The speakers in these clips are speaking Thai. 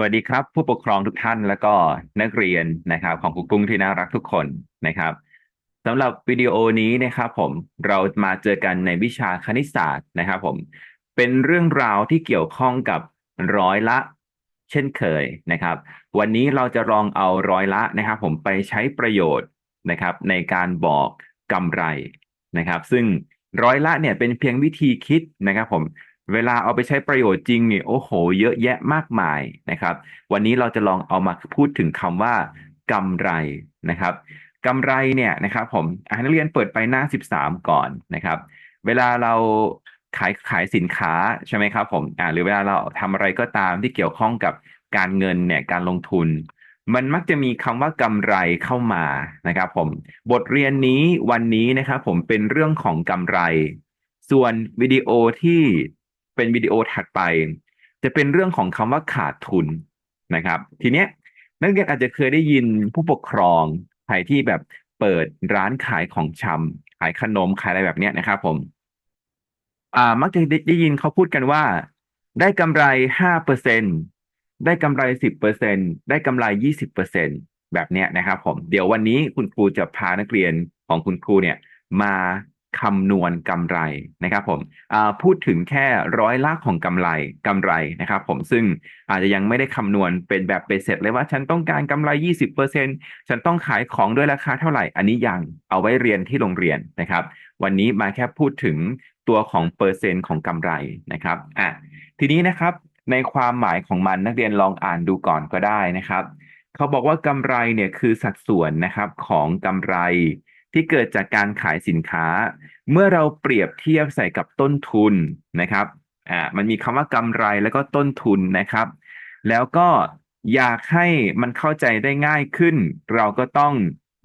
วัสดีครับ ผู้ปกครองทุกท่านแล้วก็นักเรียนนะครับ ของครูกุ้งที่น่ารักทุกคนนะครับสำหรับวิดีโอนี้นะครับผมเรามาเจอกันในวิชาคณิตศาสตร์นะครับผมเป็นเรื่องราวที่เกี่ยวข้องกับร้อยละ เช่นเคยนะครับ วันนี้เราจะลองเอาร้อยละนะครับ ผมไปใช้ประโยชน์นะครับ ในการบอกกำไรนะครับ ซึ่งร้อยละเนี่ยเป็นเพียงวิธีคิดนะครับ ผม เวลาเอาไปใช้ประโยชน์จริงเนี่ยโอ้โห เยอะแยะมากมายนะครับ วันนี้เราจะลองเอามาพูดถึงคำว่ากำไรนะครับกำไรเนี่ยนะครับผมนักเรียนเปิดไปหน้าสิบสามก่อนนะครับ เวลาเราขายขายสินค้าใช่ไหมครับผมอ่าหรือเวลาเราทำอะไรก็ตามที่เกี่ยวข้องกับการเงินเนี่ยการลงทุน มันมักจะมีคำว่ากำไรเข้ามานะครับผมบทเรียนนี้วันนี้นะครับผมเป็นเรื่องของกำไร ส่วนวิดีโอที่ เป็นวิดีโอถัดไป จะเป็นเรื่องของคำว่าขาดทุนนะครับ ทีเนี้ยนักเรียนอาจจะเคยได้ยินผู้ปกครองใครที่แบบเปิดร้านขายของชำขายขนมขายอะไรแบบเนี้ยนะครับ ผม อ่า มักจะได้ยินเขาพูดกันว่า ได้กำไรห้าเปอร์เซ็นได้กำไรสิบเปอร์เซ็นได้กำไรยี่สิบเปอร์เซ็นแบบเนี้ยนะครับ ผม เดี๋ยววันนี้คุณครูจะพานักเรียนของคุณครูเนี่ย มา คำนวณกำไรนะครับผมพูดถึงแค่ร้อยละของกำไรกำไรนะครับผมซึ่งอาจจะยังไม่ได้คำนวณเป็นแบบเบสเสร็จเลยว่าฉันต้องการกำไรยี่สิบเปอร์เซ็นฉันต้องขายของด้วยราคาเท่าไหร่ อันนี้ยังเอาไว้เรียนที่โรงเรียนนะครับ วันนี้มาแค่พูดถึงตัวของเปอร์เซ็นต์ของกำไรนะครับอะทีนี้นะครับในความหมายของมันนักเรียนลองอ่านดูก่อนก็ได้นะครับ เขาบอกว่ากำไรเนี่ยคือสัดส่วนนะครับของกำไร ที่เกิดจากการขายสินค้า เมื่อเราเปรียบเทียบใส่กับต้นทุนนะครับอ่ามันมีคำว่ากำไรแล้วก็ต้นทุนนะครับ แล้วก็อยากให้มันเข้าใจได้ง่ายขึ้น เราก็ต้อง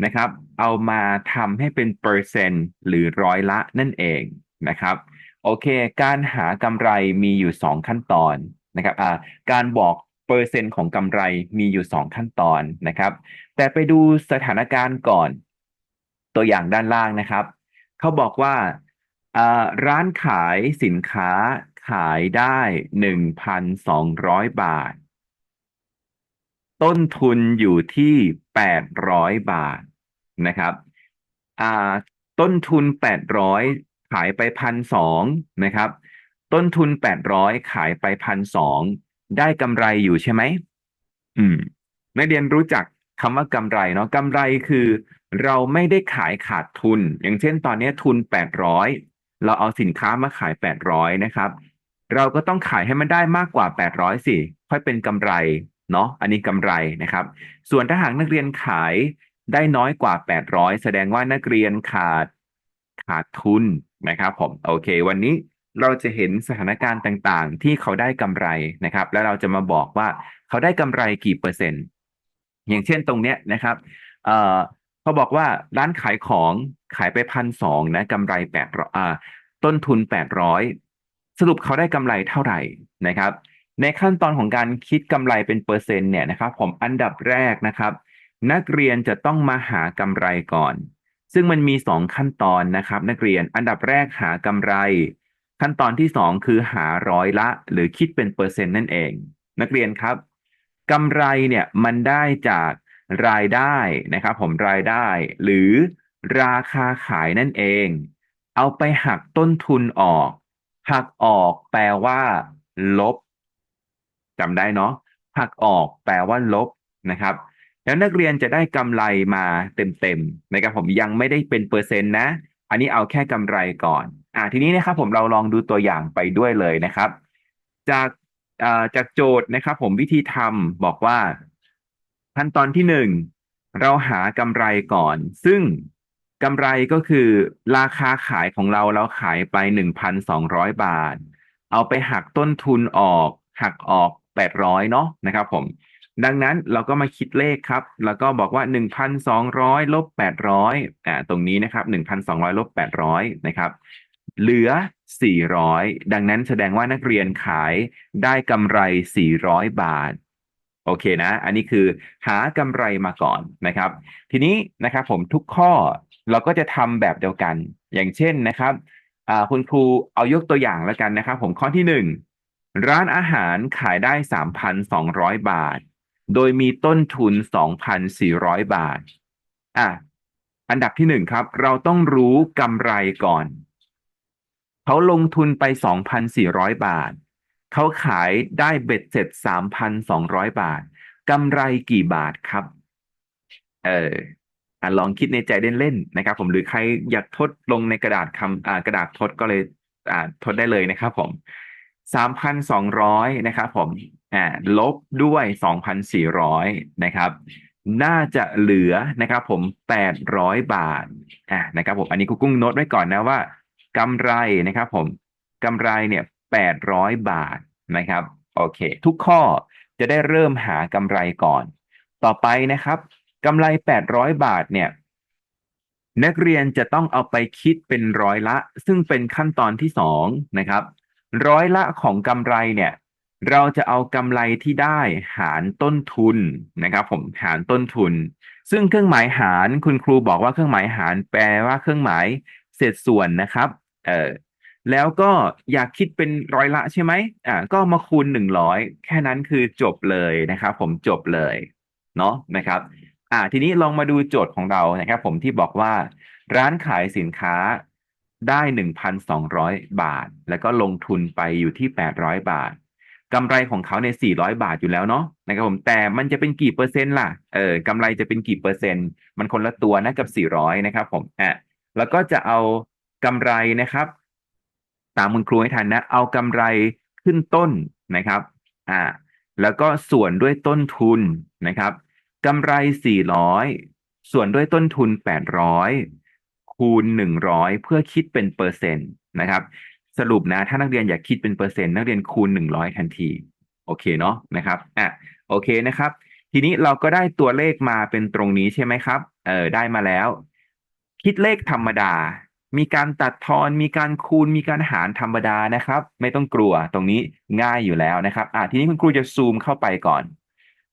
นะครับ เอามาทำให้เป็นเปอร์เซ็นต์หรือร้อยละนั่นเองนะครับโอเค การหากำไรมีอยู่สองขั้นตอนนะครับอ่าการบอกเปอร์เซ็นต์ของกำไรมีอยู่สองขั้นตอนนะครับ แต่ไปดูสถานการณ์ก่อน ตัวอย่างด้านล่างนะครับ เขาบอกว่าร้านขายสินค้าขายได้หนึ่งพันสองร้อยบาท ต้นทุนอยู่ที่แปดร้อยบาทนะครับต้นทุนแปดร้อยขายไปพันสองนะครับ ต้นทุนแปดร้อยขายไปพันสองได้กำไรอยู่ใช่ไหมอืมนักเรียนรู้จัก คำว่ากำไรเนาะกำไรคือ เราไม่ได้ขายขาดทุน อย่างเช่น ตอนนี้ทุนแปดร้อยเราเอาสินค้ามาขายแปดร้อยนะครับ เราก็ต้องขายให้มันได้มากกว่าแปดร้อยสิ ค่อยเป็นกำไรเนาะอันนี้กำไรนะครับ ส่วนถ้าหากนักเรียนขายได้น้อยกว่าแปดร้อยแสดงว่านักเรียนขาดขาดทุนนะครับผมโอเค วันนี้เราจะเห็นสถานการณ์ต่างๆ ที่เขาได้กำไรนะครับ แล้วเราจะมาบอกว่าเขาได้กำไรกี่เปอร์เซ็นต์ อย่างเช่นตรงเนี้ยนะครับเอ่อเขาบอกว่าร้านขายของขายไปพันสองนะกำไรแปดร้อยอ่าต้นทุนแปดร้อยสรุปเขาได้กำไรเท่าไหร่นะครับ ในขั้นตอนของการคิดกำไรเป็นเปอร์เซ็นต์เนี่ยนะครับ ผมอันดับแรกนะครับ นักเรียนจะต้องมาหากำไรก่อน ซึ่งมันมีสองขั้นตอนนะครับ นักเรียนอันดับแรกหากำไร ขั้นตอนที่สองคือหาร้อยละ หรือคิดเป็นเปอร์เซ็นต์นั่นเอง นักเรียนครับ กำไรเนี่ยมันได้จากรายได้นะครับผมรายได้ หรือราคาขายนั่นเอง เอาไปหักต้นทุนออก หักออกแปลว่า ลบจำได้เนาะหักออกแปลว่าลบนะครับ แล้วนักเรียนจะได้กำไรมาเต็มๆนะครับผมยังไม่ได้เป็นเปอร์เซ็นต์นะ อันนี้เอาแค่กำไรก่อน อ่าทีนี้นะครับผมเราลองดูตัวอย่างไปด้วยเลยนะครับ จาก จากโจทย์นะครับ ผมวิธีทำบอกว่า ขั้นตอนที่หนึ่งเราหากำไรก่อน ซึ่งกำไรก็คือราคาขายของเราเราขายไปหนึ่งพันสองร้อยบาท เอาไปหักต้นทุนออก หักออกแปดร้อยเนาะนะครับ ผม ดังนั้นเราก็มาคิดเลขครับ แล้วก็บอกว่าหนึ่งพันสองร้อยลบแปดร้อยอ่าตรงนี้นะครับหนึ่งพันสองร้อยลบแปดร้อยนะครับ เหลือ 400 ดังนั้นแสดงว่านักเรียนขายได้กำไร 400 บาท โอเคนะ อันนี้คือหากำไรมาก่อนนะครับ ทีนี้นะครับผมทุกข้อเราก็จะทำแบบเดียวกัน อย่างเช่นนะครับคุณครูเอายกตัวอย่างแล้วกันนะครับ ผมข้อที่ร้านอาหารขายได้สามพันสองร้อยบาท โดยมีต้นทุนสองพันสี่ร้อยบาทอะอันดับที่หนึ่งครับ เราต้องรู้กำไรก่อน เขาลงทุนไปสองพันสี่ร้อยบาท เขาขายได้เบ็ดเสร็จสามพันสองร้อยบาท กำไรกี่บาทครับ เอออลองคิดในใจเล่นๆนะครับ ผมหรือใครอยากทดลงในกระดาษคำกระดาษทดก็เลยอ่าทดได้เลยนะครับผมสามพันสองร้อยนะครับผมลบด้วยสองพันสี่ร้อยนะครับ น่าจะเหลือนะครับผมแปดร้อยบาทอ่านะครับผม อันนี้กูกุ้งโน้ตไว้ก่อนนะว่า กำไรนะครับผมกำไรเนี่ยแปดร้อยบาทนะครับโอเค ทุกข้อจะได้เริ่มหากำไรก่อน ต่อไปนะครับกำไรแปดร้อยบาทเนี่ยนักเรียนจะต้องเอาไปคิดเป็นร้อยละ ซึ่งเป็นขั้นตอนที่สองนะครับร้อยละของกำไรเนี่ย เราจะเอากำไรที่ได้หารต้นทุนนะครับผมหารต้นทุน ซึ่งเครื่องหมายหารคุณครูบอกว่าเครื่องหมายหารแปลว่าเครื่องหมายเศษส่วนนะครับ เออแล้วก็อยากคิดเป็นร้อยละใช่ไหมอ่าก็มาคูณหนึ่งร้อยแค่นั้นคือจบเลยนะครับ ผมจบเลยเนาะนะครับ อ่า ทีนี้ลองมาดูโจทย์ของเรานะครับ ผมที่บอกว่า ร้านขายสินค้าได้หนึ่งพันสองร้อยบาท แล้วก็ลงทุนไปอยู่ที่แปดร้อยบาทกำไรของเขาในสี่ร้อยบาทอยู่แล้วเนาะนะครับผมแต่มันจะเป็นกี่เปอร์เซ็นต์ล่ะเออกำไรจะเป็นกี่เปอร์เซ็นต์ มันคนละตัวนะกับสี่ร้อยนะครับผมอะแล้วก็จะเอา กำไรนะครับ ตามคุณครูให้ทันนะ เอากำไรขึ้นต้นนะครับอ่าแล้วก็ส่วนด้วยต้นทุนนะครับกำไร 400 ส่วนด้วยต้นทุน 800 คูณ 100 เพื่อคิดเป็นเปอร์เซ็นต์นะครับ สรุปนะ ถ้านักเรียนอยากคิดเป็นเปอร์เซ็นต์นักเรียนคูณ 100 ทันที โอเคเนาะนะครับอะโอเคนะครับ ทีนี้เราก็ได้ตัวเลขมาเป็นตรงนี้ใช่ไหมครับเออได้มาแล้ว คิดเลขธรรมดา มีการตัดทอน มีการคูณ มีการหารธรรมดานะครับ ไม่ต้องกลัวตรงนี้ง่ายอยู่แล้วนะครับอะทีนี้คุณครูจะซูมเข้าไปก่อน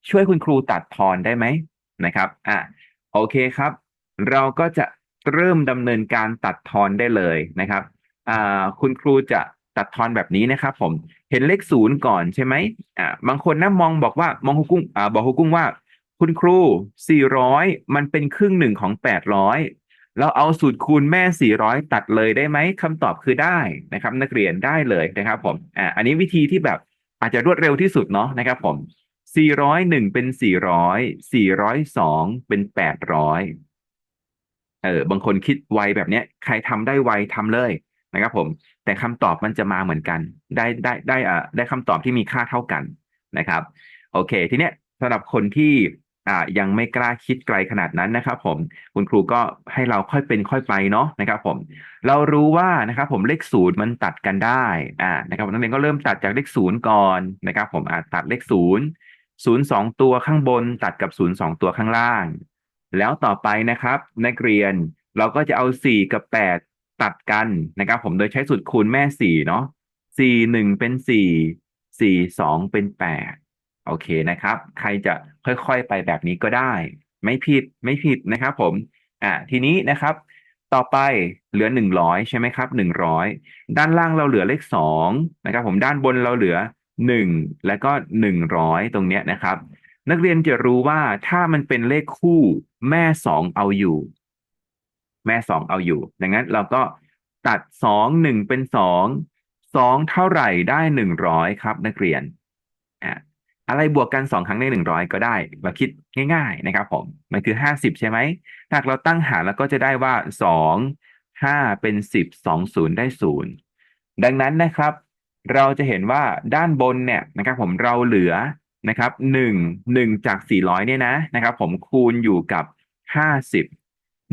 ช่วยคุณครูตัดทอนได้ไหมนะครับอะโอเคครับ เราก็จะเริ่มดำเนินการตัดทอนได้เลยนะครับอ่าคุณครูจะตัดทอนแบบนี้นะครับ ผมเห็นเลขศูนย์ก่อนใช่ไหมอ่าบางคนนะมองบอกว่ามองฮุกุ้งอ่าบอกฮุกุ้งว่า คุณครู 400 มันเป็นครึ่งหนึ่งของ 800 เราเอาสูตรคูณแม่ 400 ตัดเลยได้ไหมคำตอบคือได้นะครับ นักเรียนได้เลยนะครับผมอ่าอันนี้วิธีที่แบบอาจจะรวดเร็วที่สุดเนาะนะครับผม 401 เป็น 400 402 เป็น 800 เออบางคนคิดไวแบบเนี้ย ใครทำได้ไวทำเลยนะครับผม แต่คำตอบมันจะมาเหมือนกัน ได้ได้ได้อ่าได้คำตอบที่มีค่าเท่ากันนะครับ โอเค ทีเนี้ยสำหรับคนที่ อ่ายังไม่กล้าคิดไกลขนาดนั้นนะครับผมคุณครูก็ให้เราค่อยเป็นค่อยไปเนาะนะครับผมเรารู้ว่านะครับผมเลขศูนย์มันตัดกันได้อ่านะครับนักเรียนก็เริ่มตัดจากเลขศูนย์ก่อนนะครับผมอ่าตัดเลขศูนย์ศูนย์สองตัวข้างบนตัดกับศูนย์สองตัวข้างล่าง แล้วต่อไปนะครับ นักเรียนเราก็จะเอาสี่กับแปดตัดกันนะครับ ผมโดยใช้สูตรคูณแม่สี่เนาะสี่หนึ่งเป็นสี่สี่สองเป็นแปด โอเคนะครับ ใครจะค่อยๆไปแบบนี้ก็ได้ ไม่ผิดไม่ผิดนะครับ ผมอ่าทีนี้นะครับ ต่อไปเหลือหนึ่งร้อยใช่ไหมครับหนึ่งร้อยด้านล่างเราเหลือเลขสองนะครับ ผมด้านบนเราเหลือหนึ่งแล้วก็หนึ่งร้อยตรงเนี้ยนะครับ นักเรียนจะรู้ว่าถ้ามันเป็นเลขคู่แม่สองเอาอยู่ แม่สองเอาอยู่ ดังนั้นเราก็ตัดสองหนึ่งเป็นสองสองเท่าไหร่ได้หนึ่งร้อยครับ นักเรียนอะ อะไรบวกกันสองครั้งได้หนึ่งร้อยก็ได้เราคิดง่ายๆนะครับผมมันคือห้าสิบใช่ไหมถ้าเราตั้งหารแล้วก็จะได้ว่าสองห้าเป็นสิบสองศูนย์ได้ศูนย์ดังนั้นนะครับ เราจะเห็นว่าด้านบนเนี่ยนะครับ ผมเราเหลือนะครับหนึ่งหนึ่งจากสี่ร้อยเนี่ยนะนะครับ ผมคูณอยู่กับห้าสิบ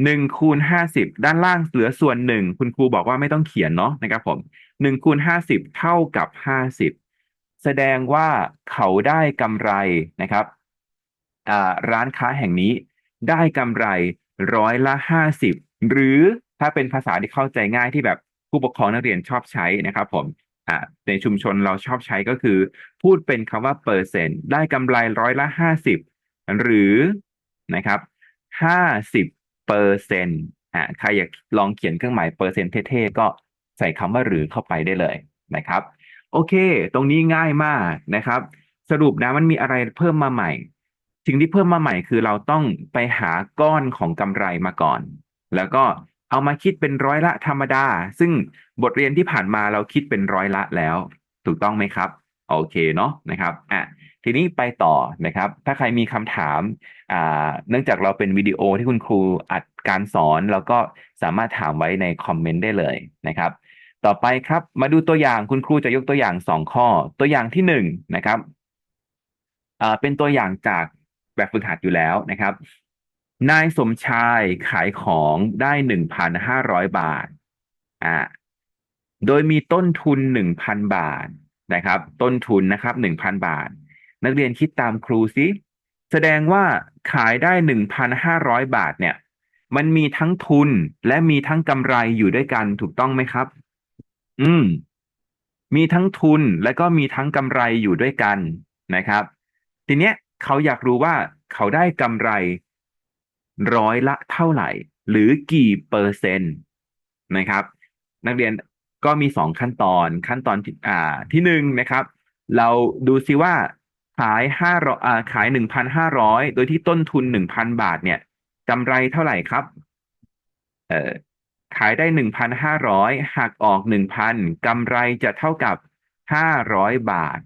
หนึ่งคูณห้าสิบด้านล่างเหลือส่วนหนึ่งคุณครูบอกว่าไม่ต้องเขียนเนาะนะครับ ผมหนึ่งคูณห้าสิบเท่ากับห้าสิบ แสดงว่าเขาได้กำไรนะครับร้านค้าแห่งนี้ได้กำไรร้อยละห้าสิบหรือถ้าเป็นภาษาที่เข้าใจง่ายที่แบบผู้ปกครองนักเรียนชอบใช้นะครับผมในชุมชนเราชอบใช้ก็คือ พูดเป็นคำว่าเปอร์เซ็นต์ได้กำไรร้อยละห้าสิบหรือนะครับห้าสิบเปอร์เซ็นต์ใครอยากลองเขียนเครื่องหมายเปอร์เซ็นต์เท่ๆก็ใส่คำว่าหรือเข้าไปได้เลยนะครับ โอเค ตรงนี้ง่ายมากนะครับ สรุปนะมันมีอะไรเพิ่มมาใหม่ สิ่งที่เพิ่มมาใหม่คือเราต้องไปหาก้อนของกำไรมาก่อน แล้วก็เอามาคิดเป็นร้อยละธรรมดา ซึ่งบทเรียนที่ผ่านมาเราคิดเป็นร้อยละแล้ว ถูกต้องไหมครับ โอเคเนาะนะครับอะทีนี้ไปต่อนะครับ ถ้าใครมีคำถามอ่าเนื่องจากเราเป็นวิดีโอที่คุณครูอัดการสอนเราก็สามารถถามไว้ในคอมเมนต์ได้เลยนะครับ ต่อไปครับ มาดูตัวอย่างคุณครูจะยกตัวอย่างสองข้อ ตัวอย่างที่หนึ่งนะครับเป็นตัวอย่างจากแบบฝึกหัดอยู่แล้วนะครับ นายสมชายขายของได้หนึ่งพันห้าร้อยบาทอ่าโดยมีต้นทุนหนึ่งพันบาทนะครับ ต้นทุนนะครับหนึ่งพันบาท นักเรียนคิดตามครูสิแสดงว่าขายได้หนึ่งพันห้าร้อยบาทเนี่ย มันมีทั้งทุนและมีทั้งกำไรอยู่ด้วยกันถูกต้องไหมครับ อืม มีทั้งทุนและก็มีทั้งกำไรอยู่ด้วยกันนะครับ ทีเนี้ยเขาอยากรู้ว่าเขาได้กำไรร้อยละเท่าไหร่ หรือกี่เปอร์เซ็นต์นะครับ นักเรียนก็มีสองขั้นตอนขั้นตอนที่อ่าที่หนึ่งนะครับ เราดูซิว่าขายห้าร้อยอ่าขายหนึ่งพันห้าร้อยโดยที่ต้นทุนหนึ่งพันบาทเนี่ยกำไรเท่าไหร่ครับ เอ่อ ขายได้หนึ่งพันห้าร้อยหักออกหนึ่งพันกำไรจะเท่ากับห้าร้อยบาท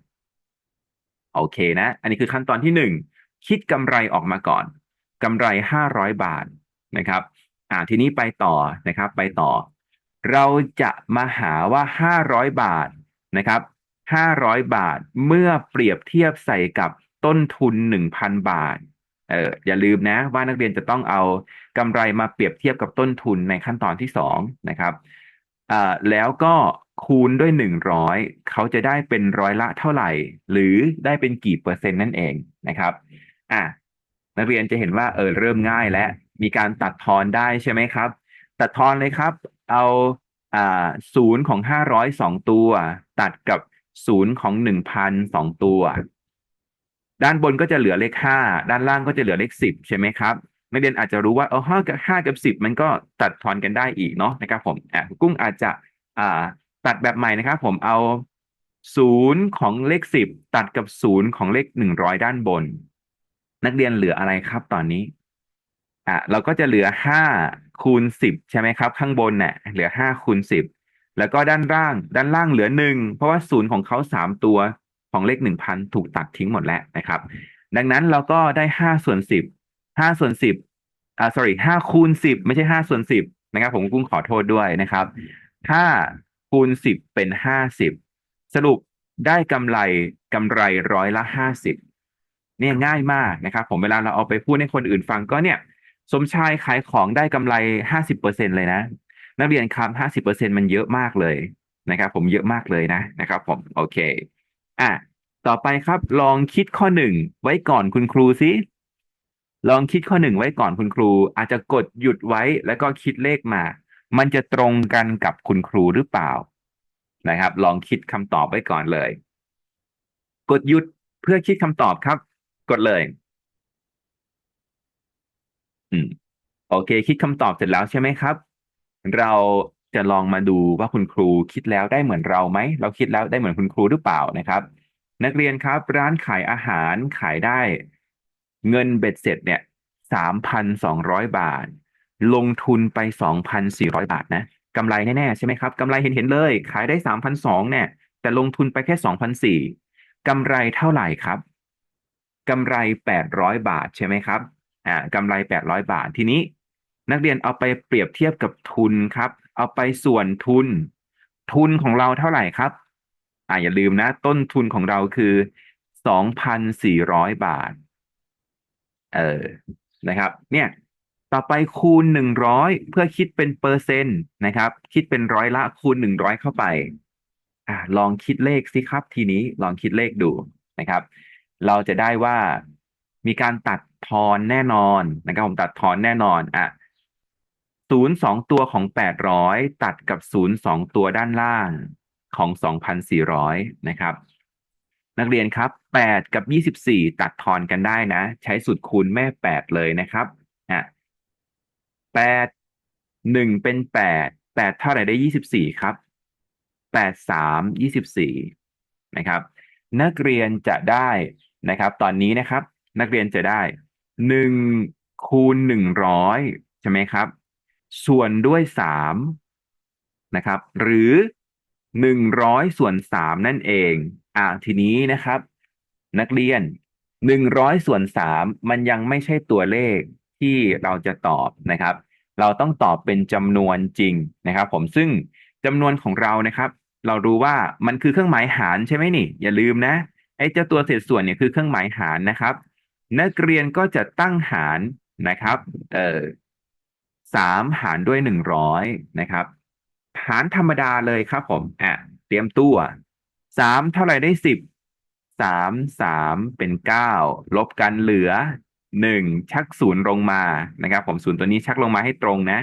โอเคนะ อันนี้คือขั้นตอนที่หนึ่งคิดกำไรออกมาก่อนกำไรห้าร้อยบาทนะครับ อ่าทีนี้ไปต่อนะครับ ไปต่อ เราจะมาหาว่าห้าร้อยบาทนะครับห้าร้อยบาทเมื่อเปรียบเทียบใส่กับต้นทุนหนึ่งพันบาท เอออย่าลืมนะว่านักเรียนจะต้องเอา กำไรมาเปรียบเทียบกับต้นทุนในขั้นตอนที่สองนะครับแล้วก็คูณด้วยหนึ่งร้อยเขาจะได้เป็นร้อยละเท่าไหร่ หรือได้เป็นกี่เปอร์เซ็นต์นั่นเองนะครับอะนักเรียนจะเห็นว่าเออเริ่มง่ายแล้วมีการตัดทอนได้ใช่ไหมครับ ตัดทอนเลยครับ เอาอ่าศูนย์ของห้าร้อยสองตัว ตัดกับศูนย์ของหนึ่งพันสองตัว ด้านบนก็จะเหลือเลขห้าด้านล่างก็จะเหลือเลขสิบใช่ไหมครับ นักเรียนอาจจะรู้ว่าเออห้ากับห้ากับสิบมันก็ตัดทอนกันได้อีกเนาะนะครับผมอะกุ้งอาจจะอ่าตัดแบบใหม่นะครับผมเอาศูนย์ของเลขสิบตัดกับศูนย์ของเลขหนึ่งร้อยด้านบน นักเรียนเหลืออะไรครับตอนนี้อะเราก็จะเหลือห้าคูณสิบใช่ไหมครับ ข้างบนเนี่ยเหลือห้าคูณสิบแล้วก็ด้านล่าง ด้านล่างเหลือหนึ่งเพราะว่าศูนย์ของเขาสามตัวของเลขหนึ่งพันถูกตัดทิ้งหมดแล้วนะครับ ดังนั้นเราก็ได้ห้าส่วนสิบ ห้าส่วนสิบอ่า sorry ห้าคูณสิบไม่ใช่ห้าส่วนสิบนะครับ ผมกุ้งขอโทษด้วยนะครับห้าคูณสิบเป็นห้าสิบสรุปได้กำไรกำไรร้อยละห้าสิบเนี่ยง่ายมากนะครับ ผมเวลาเราเอาไปพูดให้คนอื่นฟังก็เนี่ย สมชายขายของได้กำไรห้าสิบเปอร์เซ็นเลยนะ นักเรียนครับห้าสิบเปอร์เซ็นมันเยอะมากเลยนะครับ ผมเยอะมากเลยนะนะครับ ผมโอเค อะต่อไปครับ ลองคิดข้อหนึ่งไว้ก่อนคุณครูซิ ลองคิดข้อหนึ่งไว้ก่อนคุณครู อาจจะกดหยุดไว้แล้วก็คิดเลขมา มันจะตรงกันกับคุณครูหรือเปล่านะครับ ลองคิดคำตอบไว้ก่อนเลย กดหยุดเพื่อคิดคำตอบครับ กดเลย อืม โอเค คิดคำตอบเสร็จแล้วใช่ไหมครับ เราจะลองมาดูว่าคุณครูคิดแล้วได้เหมือนเราไหม เราคิดแล้วได้เหมือนคุณครูหรือเปล่านะครับ นักเรียนครับ ร้านขายอาหารขายได้ เงินเบ็ดเสร็จเนี่ยสามพันสองร้อยบาท ลงทุนไปสองพันสี่ร้อยบาทนะกำไรแน่ๆใช่ไหมครับกำไรเห็นเห็นเลย ขายได้สามพันสองเนี่ย แต่ลงทุนไปแค่สองพันสี่กำไรเท่าไหร่ครับกำไรแปดร้อยบาทใช่ไหมครับอ่ากำไรแปดร้อยบาททีนี้ นักเรียนเอาไปเปรียบเทียบกับทุนครับ เอาไปส่วนทุน ทุนของเราเท่าไหร่ครับอ่าอย่าลืมนะ ต้นทุนของเราคือสองพันสี่ร้อยบาท เออนะครับ เนี่ย ต่อไปคูณหนึ่งร้อยเพื่อคิดเป็นเปอร์เซ็นต์นะครับ คิดเป็นร้อยละคูณหนึ่งร้อยเข้าไป อ่าลองคิดเลขสิครับ ทีนี้ลองคิดเลขดูนะครับ เราจะได้ว่ามีการตัดทอนแน่นอนนะครับผมตัดทอนแน่นอนอะศูนย์สองตัวของแปดร้อยตัดกับศูนย์สองตัวด้านล่างของสองพันสี่ร้อยนะครับ นักเรียนครับแปดกับยี่สิบสี่ตัดทอนกันได้นะ ใช้สูตรคูณแม่แปดเลยนะครับอะแปดหนึ่งเป็นแปดแปดเท่าไหร่ได้ยี่สิบสี่ครับแปดสามยี่สิบสี่นะครับ นักเรียนจะได้นะครับ ตอนนี้นะครับ นักเรียนจะได้หนึ่งคูณหนึ่งร้อยใช่ไหมครับ ส่วนด้วยสามนะครับ หรือหนึ่งร้อยส่วนสามนั่นเอง อ่าทีนี้นะครับ นักเรียนหนึ่งร้อยส่วนสามมันยังไม่ใช่ตัวเลขที่เราจะตอบนะครับ เราต้องตอบเป็นจำนวนจริงนะครับ ผมซึ่งจำนวนของเรานะครับ เรารู้ว่ามันคือเครื่องหมายหารใช่ไหมนี่ อย่าลืมนะไอ้เจ้าตัวเศษส่วนเนี่ยคือเครื่องหมายหารนะครับ นักเรียนก็จะตั้งหารนะครับ เอ่อสามหารด้วยหนึ่งร้อยนะครับ หารธรรมดาเลยครับผมอะเตรียมตัว สามเท่าไหร่ได้สิบสามสามเป็นเก้าลบกันเหลือหนึ่งชักศูนย์ลงมานะครับ ผมศูนย์ตัวนี้ชักลงมาให้ตรงนะ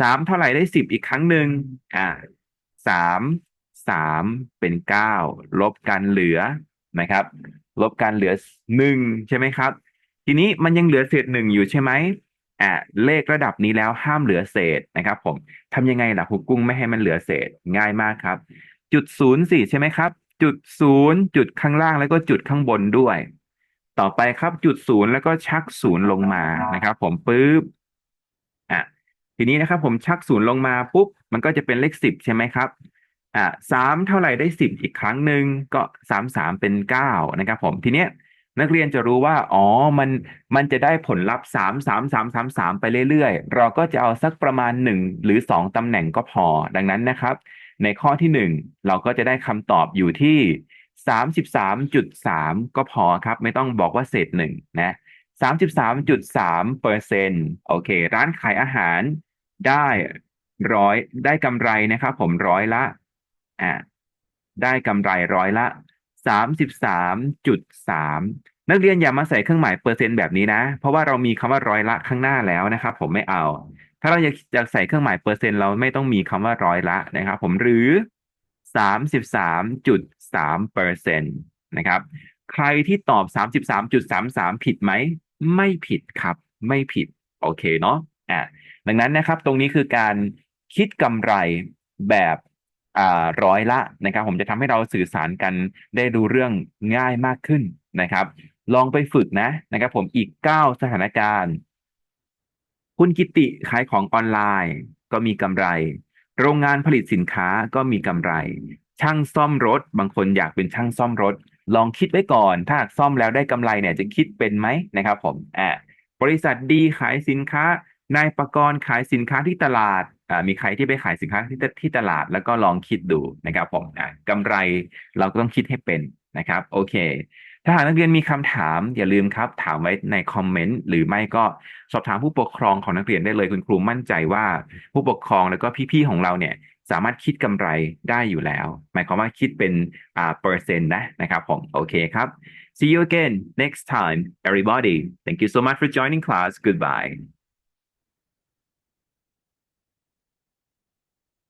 สามเท่าไหร่ได้สิบอีกครั้งหนึ่งอะสามสามเป็นเก้าลบกันเหลือนะครับ ลบกันเหลือหนึ่งใช่ไหมครับ ทีนี้มันยังเหลือเศษหนึ่งอยู่ใช่ไหมอะเลขระดับนี้แล้วห้ามเหลือเศษนะครับ ผมทำยังไงล่ะครูกุ้งไม่ให้มันเหลือเศษง่ายมากครับ จุดศูนย์สี่ใช่ไหมครับ จุดศูนย์จุดข้างล่างแล้วก็จุดข้างบนด้วย ต่อไปครับจุดศูนย์แล้วก็ชักศูนย์ลงมานะครับ ผมปุ๊บอะทีนี้นะครับ ผมชักศูนย์ลงมาปุ๊บมันก็จะเป็นเลขสิบใช่ไหมครับอ่าสามเท่าไหร่ได้สิบอีกครั้งหนึ่งก็สามสามเป็นเก้านะครับ ผมทีเนี้ยนักเรียนจะรู้ว่าอ๋อมันมันจะได้ผลลัพธ์สามสามสามสามสามไปเรื่อยๆ เราก็จะเอาสักประมาณหนึ่งหรือสองตำแหน่งก็พอดังนั้นนะครับ ในข้อที่หนึ่งเราก็จะได้คำตอบอยู่ที่สามสิบสามจุดสามก็พอครับ ไม่ต้องบอกว่าเศษหนึ่งนะสามสิบสามจุดสามเปอร์เซ็นต์โอเค ร้านขายอาหารได้ร้อยได้กำไรนะครับผมร้อยละอ่าได้กำไรร้อยละสามสิบสามจุดสามนักเรียนอย่ามาใส่เครื่องหมายเปอร์เซ็นต์แบบนี้นะ เพราะว่าเรามีคำว่าร้อยละข้างหน้าแล้วนะครับผมไม่เอา ถ้าเราอยากจะใส่เครื่องหมายเปอร์เซ็นต์เราไม่ต้องมีคำว่าร้อยละนะครับ ผมหรือสามสิบสามจุดสามเปอร์เซ็นต์นะครับ ใครที่ตอบสามสิบสามจุดสามสามผิดไหม ไม่ผิดครับ ไม่ผิด โอเคเนาะอ่าดังนั้นนะครับ ตรงนี้คือการคิดกำไรแบบอ่าร้อยละนะครับ ผมจะทำให้เราสื่อสารกันได้ดูเรื่องง่ายมากขึ้นนะครับ ลองไปฝึกนะนะครับ ผมอีกเก้าสถานการณ์ คุณกิติขายของออนไลน์ก็มีกำไร โรงงานผลิตสินค้าก็มีกำไร ช่างซ่อมรถ บางคนอยากเป็นช่างซ่อมรถ ลองคิดไว้ก่อน ถ้าหากซ่อมแล้วได้กำไรเนี่ยจะคิดเป็นไหมนะครับผมอ่าบริษัทดีขายสินค้านายประกรณ์ขายสินค้าที่ตลาดอ่ามีใครที่ไปขายสินค้าที่ที่ตลาดแล้วก็ลองคิดดูนะครับผมอ่ากำไรเราก็ต้องคิดให้เป็นนะครับ โอเค ถ้าหากนักเรียนมีคำถามอย่าลืมครับ ถามไว้ในคอมเมนต์หรือไม่ก็สอบถามผู้ปกครองของนักเรียนได้เลยคุณครูมั่นใจว่าผู้ปกครองแล้วก็พี่ๆของเราเนี่ยสามารถคิดกำไรได้อยู่แล้ว หมายความว่าคิดเป็นอ่าเปอร์เซ็นต์นะนะครับผมโอเคครับ see you again next time everybody thank you so much for joining class goodbye